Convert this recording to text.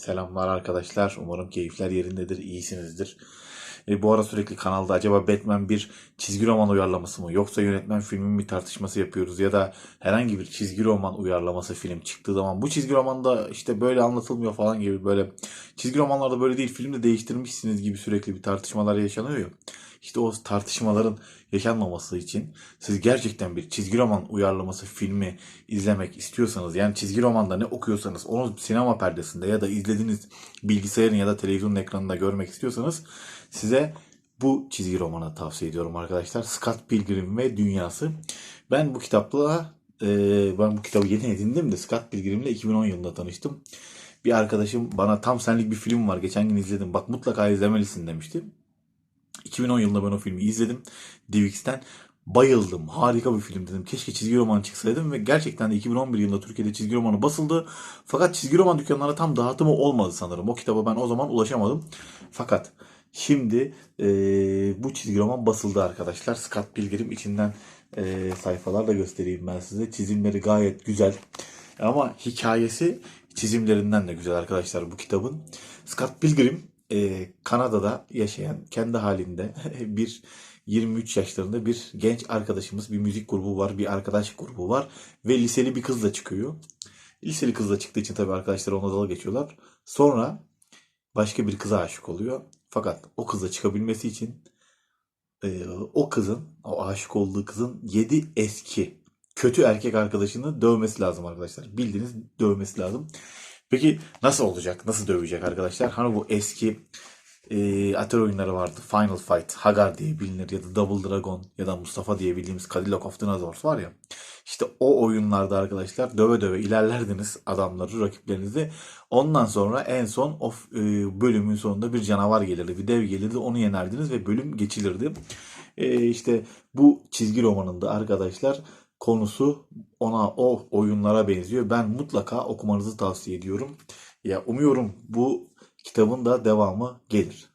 Selamlar arkadaşlar. Umarım keyifler yerindedir, iyisinizdir. E, bu ara sürekli kanalda acaba Batman bir çizgi roman uyarlaması mı yoksa yönetmen filmin bir tartışması yapıyoruz ya da herhangi bir çizgi roman uyarlaması film çıktığı zaman bu çizgi romanda işte böyle anlatılmıyor falan gibi böyle çizgi romanlarda böyle değil filmde değiştirmişsiniz gibi sürekli bir tartışmalar yaşanıyor ya. İşte o tartışmaların yaşanmaması için siz gerçekten bir çizgi roman uyarlaması filmi izlemek istiyorsanız yani çizgi romanda ne okuyorsanız onu sinema perdesinde ya da izlediğiniz bilgisayarın ya da televizyonun ekranında görmek istiyorsanız size bu çizgi romanı tavsiye ediyorum arkadaşlar. Scott Pilgrim ve Dünyası. Ben bu kitapla e, ben bu kitabı yeni edindim de Scott Pilgrim'le 2010 yılında tanıştım. Bir arkadaşım bana tam senlik bir film var geçen gün izledim bak mutlaka izlemelisin demişti. 2010 yılında ben o filmi izledim. DivX'ten bayıldım. Harika bir film dedim. Keşke çizgi roman çıksaydım ve gerçekten de 2011 yılında Türkiye'de çizgi romanı basıldı. Fakat çizgi roman dükkanlarına tam dağıtımı olmadı sanırım. O kitaba ben o zaman ulaşamadım. Fakat şimdi eee, bu çizgi roman basıldı arkadaşlar. Scott Pilgrim içinden eee, sayfalar da göstereyim ben size. Çizimleri gayet güzel. Ama hikayesi çizimlerinden de güzel arkadaşlar bu kitabın. Scott Pilgrim e, Kanada'da yaşayan kendi halinde bir 23 yaşlarında bir genç arkadaşımız bir müzik grubu var bir arkadaş grubu var ve liseli bir kızla çıkıyor. Liseli kızla çıktığı için tabii arkadaşlar ona dalga geçiyorlar. Sonra başka bir kıza aşık oluyor. Fakat o kızla çıkabilmesi için e, o kızın o aşık olduğu kızın 7 eski kötü erkek arkadaşını dövmesi lazım arkadaşlar. Bildiğiniz dövmesi lazım. Peki nasıl olacak? Nasıl dövecek arkadaşlar? Hani bu eski e, Atari oyunları vardı. Final Fight, Hagar diye bilinir ya da Double Dragon ya da Mustafa diye bildiğimiz Cadillac of Dinosaurs var ya. İşte o oyunlarda arkadaşlar döve döve ilerlerdiniz adamları, rakiplerinizi. Ondan sonra en son o e, bölümün sonunda bir canavar gelirdi, bir dev gelirdi. Onu yenerdiniz ve bölüm geçilirdi. E, işte bu çizgi romanında arkadaşlar konusu ona o oyunlara benziyor. Ben mutlaka okumanızı tavsiye ediyorum. Ya umuyorum bu kitabın da devamı gelir.